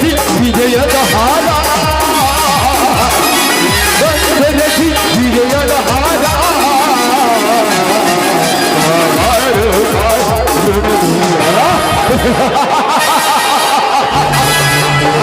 ಬಂಧನಸಿ ವಿಜಯದ ಹಾರ ಬಂಧನಸಿ ವಿಜಯದ ಹಾರ ಕಾವಾಡು ಕಾವಾಡು ದೂರ.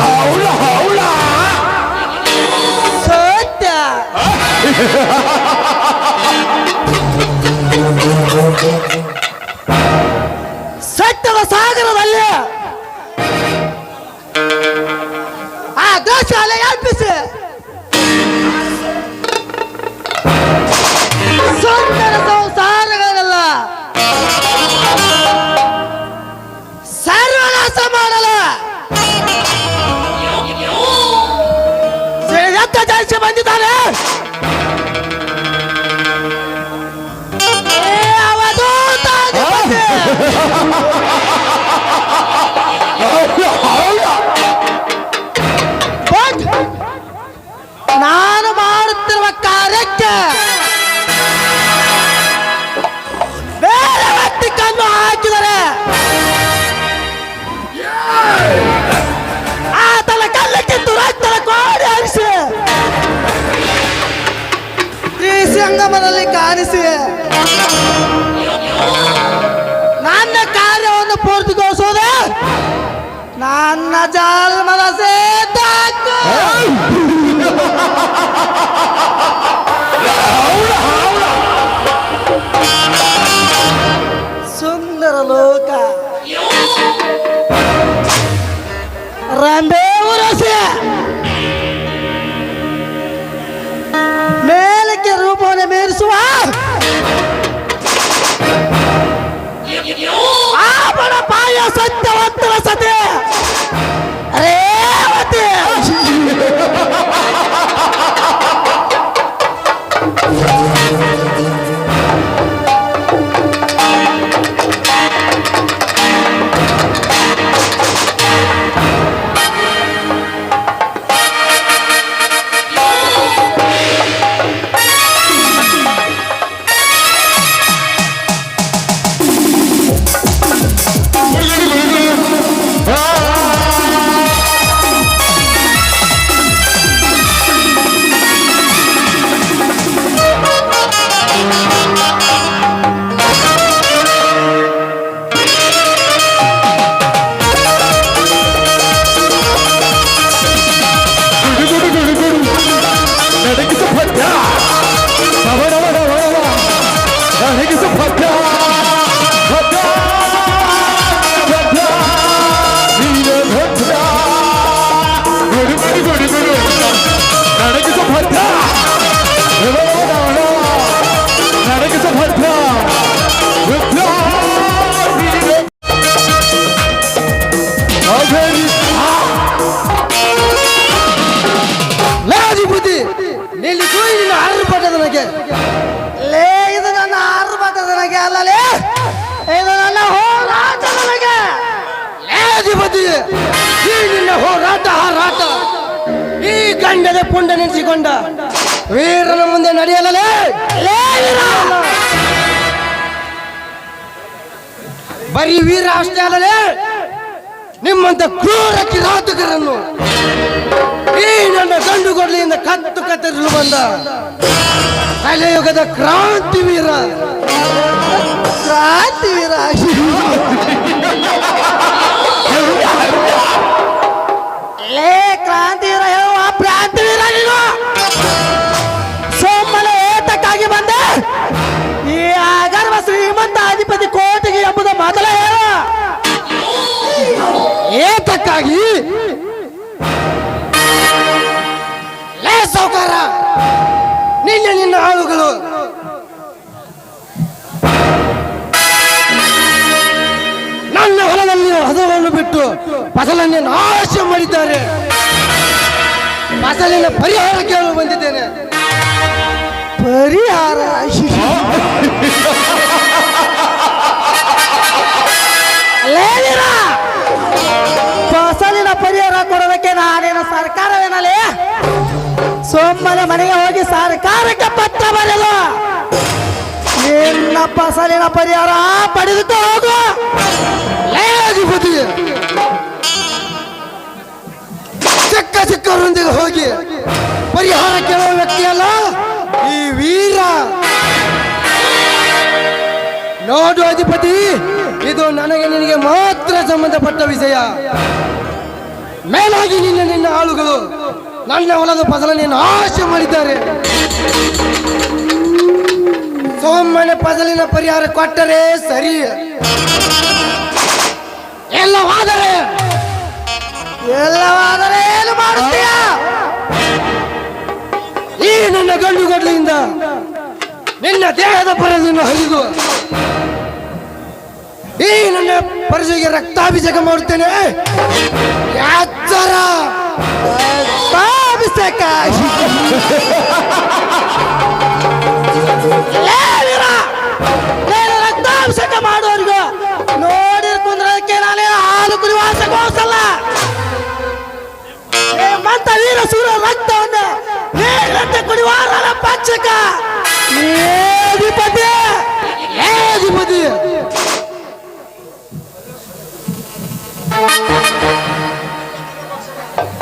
ಹೌಳ ಹೌಳ ಸತ್ಯ ಸತ್ಯದ ಸಾಗರದಲ್ಲಿ ಆ ದೋಷ ಅಲೆ ಎಬ್ಬಿಸಿ ಸುಂದರ ಸಂಸಾರಗಳಲ್ಲ ಸರ್ವನಾಶ ಮಾಡಲ ಶ್ರೀರತ್ನ ಜಯಿಸಿ ಬಂದಿದ್ದಾನೆ ಸಂಗಮದಲ್ಲಿ ಕಾಣಿಸಿ ನನ್ನ ಕಾರ್ಯವನ್ನು ಪೂರ್ತಿಗೊಳಿಸೋದ ನನ್ನ ಜನ್ಮದ ಸೇತ ಸುಂದರ ಲೋಕ. ರಂಬೆ ಉರಸಿ ರೂಪವನ್ನು ಆ ಬಡ ಪಾಯ ಸತ್ಯವಂತರ ಗಂಡದ ಪುಂಡ ನೆನೆಸಿಕೊಂಡ ವೀರನ ಮುಂದೆ ನಡೆಯಲಲೇ. ಬರೀ ವೀರ ಅಷ್ಟೇ ಅಲ್ಲಲೇ, ನಿಮ್ಮಂತ ಕ್ರೂರ ಕಿರಾತಕರನ್ನು ಈ ನನ್ನ ಗಂಡು ಕೊಡಲಿಯಿಂದ ಕತ್ತು ಕತ್ತರಿಸಲು ಬಂದ ವೀರ. ಕ್ರಾಂತಿ ವೀರ. ಲೇ ಸೌಕಾರ ನಿನ್ನೆ ನಿನ್ನ ಆಳುಗಳು ನನ್ನ ಹೊಲದಲ್ಲಿ ಹದವನ್ನು ಬಿಟ್ಟು ಫಸಲನ್ನೇ ನಾಶ ಮಾಡಿದ್ದಾರೆ. ಫಸಲಿನ ಪರಿಹಾರ ಕೇಳಲು ಬಂದಿದ್ದೇನೆ. ಪರಿಹಾರ ಏನು ಸರ್ಕಾರವೇನಲ್ಲೇ ಸೋಮನ ಮನೆಗೆ ಹೋಗಿ ಸರ್ಕಾರಕ್ಕೆ ಪತ್ರ ಬರೆದು. ಎಲ್ಲ ಫಸಲಿನ ಪರಿಹಾರ ಪಡೆದುಕೋ ಹೋಗು. ಚಿಕ್ಕ ಚಿಕ್ಕವರೊಂದಿಗೆ ಹೋಗಿ ಪರಿಹಾರ ಕೇಳುವ ವ್ಯಕ್ತಿಯಲ್ಲ ಈ ವೀರ. ನೋಡು ಅಧಿಪತಿ, ಇದು ನನಗೆ ನಿನಗೆ ಮಾತ್ರ ಸಂಬಂಧಪಟ್ಟ ವಿಷಯ. ಮೇಲಾಗಿ ನಿನ್ನ ನಿನ್ನ ಆಳುಗಳು ನನ್ನ ಹೊಲದ ಫಸಲನ್ನು ನಾಶ ಮಾಡಿದ್ದಾರೆ. ಸೋಮನ ಫಸಲಿನ ಪರಿಹಾರ ಕೊಟ್ಟರೆ ಸರಿ. ಎಲ್ಲವಾದರೆ ಎಲ್ಲವಾದರೆ ಏನು ಮಾಡುತ್ತೀಯ? ಈ ನನ್ನ ಗಂಡು ನಿನ್ನ ದೇಹದ ಪರದನ್ನು ಹರಿದು ಈ ನನ್ನ ಪರಸಿಗೆ ರಕ್ತಾಭಿಷೇಕ ಮಾಡ್ತೇನೆ ಯಾಚರ ರಕ್ತಾಭಿಷೇಕ. ರಕ್ತಾಭಿಷೇಕ ಮಾಡೋರ್ಗು ನೋಡಿ ಕುಂದ್ರಕ್ಕೆ ನಾನೇ ಹಾಲು ಕುಡಿವಾಸ ಗೋಸಲ್ಲ ಮಂತ ವೀರ ಸೂರ ರಕ್ತವನ್ನು ನೀರಂತೆ ಕುಡಿವಾರನ ಪಕ್ಷಕ ಏಧಿಪತಿ ಏಧಿಪತಿ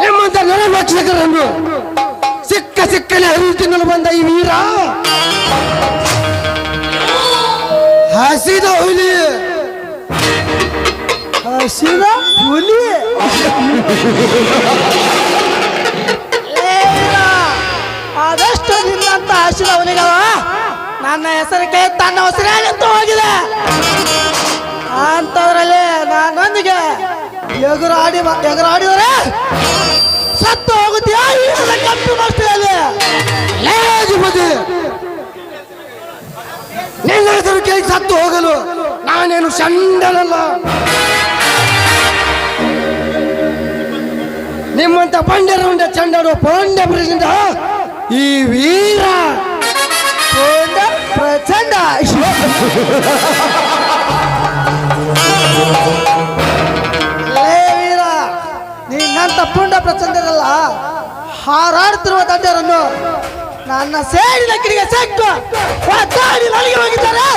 ನಿಮ್ಮಂತ ನರಭಕ್ಷಕರನ್ನು ಸಿಕ್ಕ ಸಿಕ್ಕನೆ ಹರಿದು ತಿನ್ನಲು ಬಂದ ಈ ವೀರ. ಹಸಿದ ಹುಲಿ. ಹಸಿದ ಹುಲಿ? ಆದಷ್ಟು ನಿನ್ನಂತ ಹಸಿದ ಹುಲಿಗವ ನನ್ನ ಹೆಸರಿಗೆ ತನ್ನ ಹೆಸರೇನಂತ ಹೋಗಿದೆ. ಎದುರಾಡಿ ಎದುರಾಡಿದರೆ ಸತ್ತು ಹೋಗುತ್ತೀಯಾ? ಈ ನನ್ನ ಕಪ್ಪು ಮಸ್ತಿಯಲ್ಲಿ ಲೇಜಿಪತಿ ನಿನ್ನ ಕೇಳಿ ಸತ್ತು ಹೋಗಲು ನಾನೇನು ಚಂಡನಲ್ಲ ನಿಮ್ಮಂತ ಬಂಡರ ಉಂಡ ಚಂಡಾಡುವ ಪೋಂಡ ಪ್ರಚಂಡ ಈ ವೀರ ಪ್ರಚಂಡ. ನಿನ್ನಂತ ಪುಂಡ ಪ್ರಚಂಡರಲ್ಲ, ಹಾರಾಡ್ತಿರುವ ದಂಡರನ್ನು ನನ್ನ ಸೇಡಿನ ಕಿಡಿಗೆ ಸಿಕ್ಕಿದ್ದಾರೆ ಹೋಗಿದ್ದಾರೆ.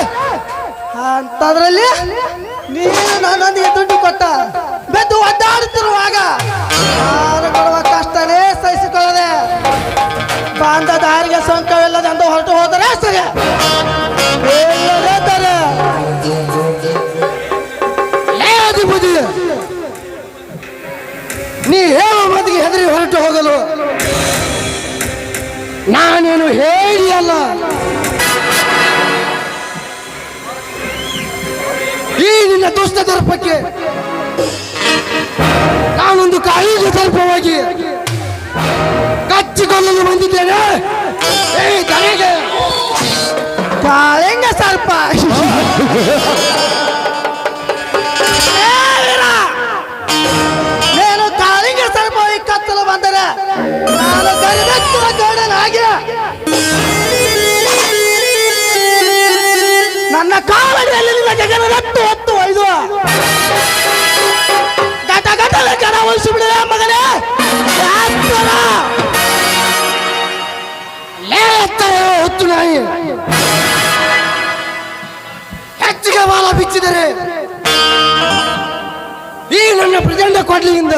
ಅಂತದ್ರಲ್ಲಿ ನೀನು ನನ್ನೊಂದಿಗೆ ದುಡ್ಡು ಕೊಟ್ಟ, ಬೆದ್ದು ಒದ್ದಾಡುತ್ತಿರುವಾಗ ಯಾರು ಕೊಡುವ ಕಷ್ಟನೇ ಸಹಿಸಿಕೊಳ್ಳದೆ ಬಾಂಧ ದಾರಿಗೆ ಸೊಂಕವಿಲ್ಲದೆ ಹೊರಟು ಹೋದರೆ ಸರಿ. ಹೇಳಿ ಅಲ್ಲ. ಈ ನಿನ್ನ ದುಷ್ಟ ದರ್ಪಕ್ಕೆ ನಾನೊಂದು ಕಾಯಿಲೆ ದರ್ಪವಾಗಿ ಕಚ್ಚಿಕೊಳ್ಳಲು ಬಂದಿದ್ದೇನೆ. ಏ ತನಗೆ ಕಾಳೆಂಗ ಸರ್ಪ. ಏ ವೀರ! ನೀನು ಕಾಳಿಂಗ ಸ್ವಲ್ಪ ಕತ್ತಲು ಬಂದರೆ ನಾನು ನನ್ನ ಕಾಲಡಿಯಲ್ಲಿ ನಿನ್ನ ಜಗನ ರಟ್ಟು ಹೊತ್ತು ಒಯ್ದು ಗಟ ಗಟಲ ಜನ ಮಗನೇ. ಯಾತ್ತರ. ಲೇ ಎತ್ತರ ಹೊತ್ತು ನಾಯಿ. ಹೆಚ್ಚಿಗೆ ಬಾಲ ಬಿಚ್ಚಿದರೆ ಈ ನನ್ನ ಪ್ರಚಂಡ ಕೊಡ್ಲಿಯಿಂದ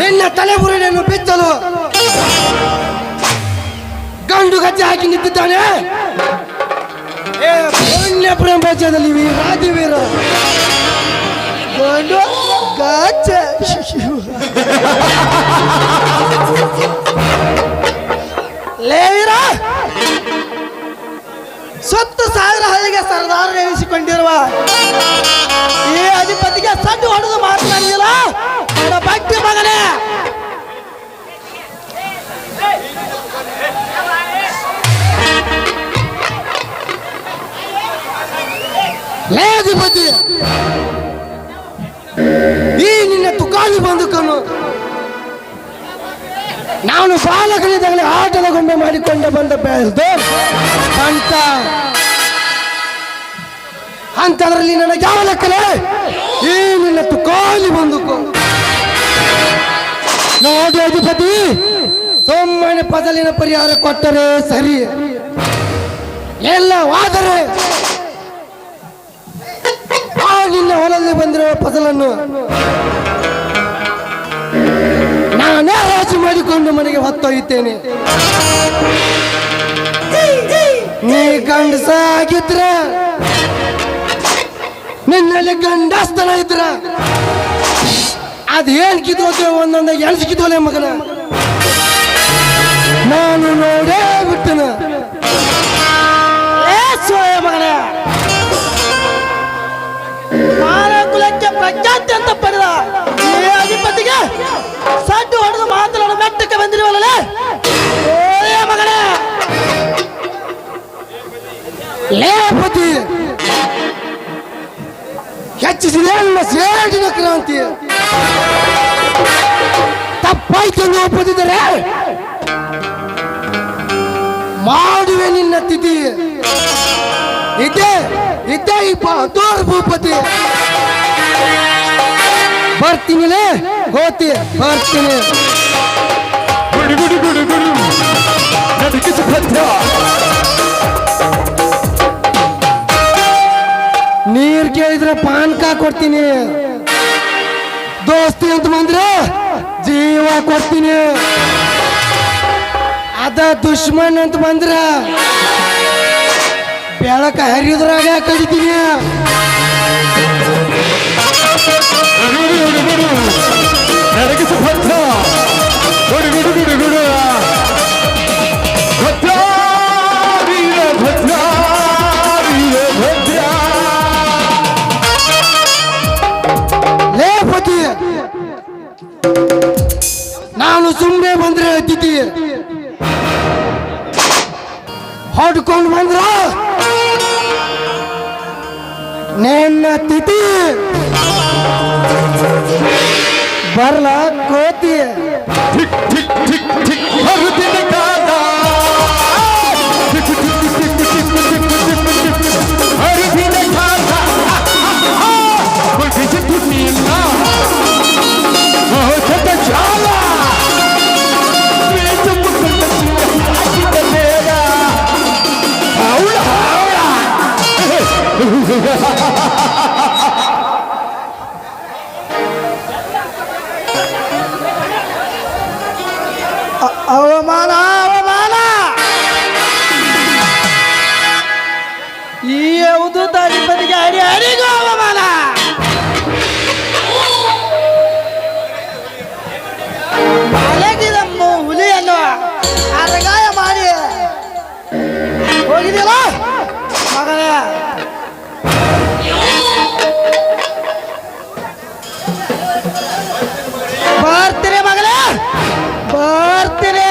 ನಿನ್ನ ತಲೆಬುರುಡೆಯನ್ನು ಬಿಚ್ಚಲು ಗಂಡು ಗಜ್ಜೆ ಹಾಕಿ ನಿಂತಿದ್ದಾನೆ. ಪುಣ್ಯ ಪ್ರಪಂಚದಲ್ಲಿ ವೀರಾದಿ ವೀರ. ಗಂಡು ಗಜ್ಜೆ ಲೇ ಸತ್ತು ಸಾವಿರ ಹಳಿಗೆ ಸರ್ದಾರ ನೇಮಿಸಿಕೊಂಡಿರುವ ಈ ಅಧಿಪತಿಗೆ ಸಡ್ಡು ಹೊಡೆದು ಮಾತನಾಡಿಲ್ಲ ನನ್ನ ಭಕ್ತಿ ಮಗನೇ. ಲೇ ಈ ನಿನ್ನ ತುಕಾಲಿ ಬಂದುಕನು ನಾನು ಬಾಲಕನಿದ್ದಾಗಲೇ ಆಟದ ಗೊಂಬೆ ಮಾಡಿಕೊಂಡು ಬಂದ ಬೆಳೆದು ಅಂತ. ಅಂತದ್ರಲ್ಲಿ ನನಗೆ ಯಾವ ಲೆಕ್ಕಲೆ ಈ ನಿನ್ನ ತುಕಾಲಿ ಬಂದು ನೋಡಿ ಅಧಿಪತಿ, ಸುಮ್ಮನೆ ಪದಲಿನ ಪರಿಹಾರ ಕೊಟ್ಟರೆ ಸರಿ. ಎಲ್ಲವಾದರೆ ಆ ನಿನ್ನ ಹೊಲದಲ್ಲಿ ಬಂದಿರುವ ಫಸಲನ್ನು ನಾನೇ ರಾಜಿ ಮಾಡಿಕೊಂಡು ಮನೆಗೆ ಹೊತ್ತೊಯ್ಯುತ್ತೇನೆ. ನೀ ಗಂಡಸ ಆಗಿದ್ರ ನಿನ್ನಲ್ಲಿ ಗಂಡಸ್ತನ ಇದ್ರ ಅದೇನ್ ಏನ್ ಒಂದೊಂದ ಎಣಸಿ ಕಿತ್ಕೋಲೆ ಮಗನ. ನಾನು ನೋಡೇ ಬಿಟ್ಟನ. ಕುಲಕ್ಕೆ ಪ್ರಖ್ಯಾತಿ ಅಂತ ಪಡೆದ ಈ ಅಧಿಪತಿಗೆ ಸಡ್ಡು ಹೊಡೆದು ಮಾತನಾಡು ಮೆಟ್ಟಕ್ಕೆ ಬಂದಿರುವಲ್ಲ ಏ ಮಗನೇ ಲೇಪತಿ ಹೆಚ್ಚಿಸಿದೆ ನನ್ನ ಸೇಡಿನ ಕ್ರಾಂತಿ ತಪ್ಪಾಯ್ತು ಒಪ್ಪದಿದ್ದರೆ ಮಾಡುವೆ ನಿನ್ನ ತಿಥಿ. ಇದ್ದೇ ಇದ್ದೇ ಈ ಭೂಪತಿ. ಬರ್ತೀನಿಲೇ? ಹೋತಿ ಬರ್ತೀನಿ. ಗುಡಿ ಗುಡಿ ಗುಡು ಗುಡಿ. ನಡಗಿಸ ಭದ್ರ ನೀರ್ ಕೇಳಿದ್ರೆ ಪಾನ್ಕ ಕೊಡ್ತೀನಿ. ದೋಸ್ತಿ ಅಂತ ಬಂದ್ರೆ ಜೀವ ಕೊಡ್ತೀನಿ. ಅದ ದುಶ್ಮನ್ ಅಂತ ಬಂದ್ರ ಬೆಳಕ ಹರಿದ್ರಾಗ ಕಡಿತೀನಿ Eric is a हर लाख होती है ठीक ठीक ठीक ठीक हर दिन का हर दिन का Ha ha ha ha! ಯಾರಿಗೂ ಅವಮಾನ ಅಲೆಗಿದಮ್ಮ ಹುಲಿಯನ್ನು ಅರಗಾಯ ಮಾಡಿ ಹೋಗಿದೆಯಲ್ಲ ಮಗನೇ ಬರ್ತೀರಿ ಮಗನೇ ಬರ್ತೀರಿ